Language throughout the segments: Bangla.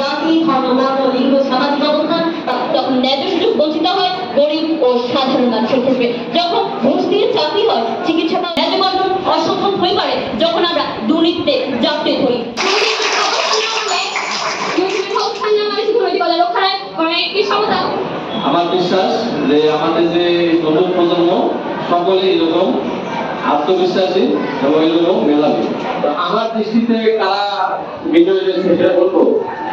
জাতি ধর্ম বর্ণ লিঙ্গ সামাজিক অবস্থান তখন ন্যায্য সুযোগ বঞ্চিত হয় গরিব ও সাধারণ মানুষের ক্ষেত্রে। যখন ঘুষ দিয়ে চাকরি হয় চিকিৎসা বা ন্যায্য বন্টন অসম্ভব হয়ে পারে যখন আমরা দুর্নীতিতে জাপটে ধরি আমার বিশ্বাস যে আমাদের যে নতুন প্রজন্ম সকলে এরকম আত্মবিশ্বাসী এবং এরকম মেধাবী। তো আমার দৃষ্টিতে কারা বিজয়ী সেটা বলব?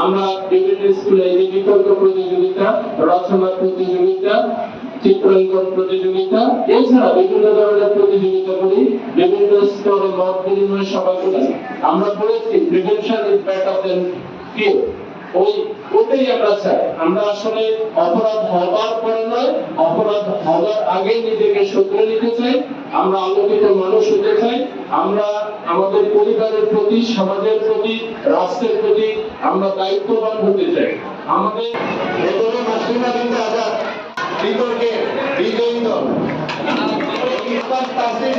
আমরা বিভিন্ন স্কুলে এই বিতর্ক প্রতিযোগিতা, রচনা প্রতিযোগিতা, চিত্রাঙ্কন প্রতিযোগিতা, এছাড়া বিভিন্ন ধরনের প্রতিযোগিতা করি বিভিন্ন স্তরে মত বিনিময় সভা করি আমরা বলেছি prevention is better than cure ওই ওটাই আমরা চাই। আমরা আসলে অপরাধ হবার পরে নয়, অপরাধ হবার আগে নিজেকে শুধরে নিতে চাই, আমরা আলোকিত মানুষ হতে চাই, আমরা আমাদের পরিবারের প্রতি, সমাজের রাষ্ট্রের প্রতি আমরা দায়িত্ববান হতে চাই। আমাদের বিতর্কে বিজয়ী দল। তাসিম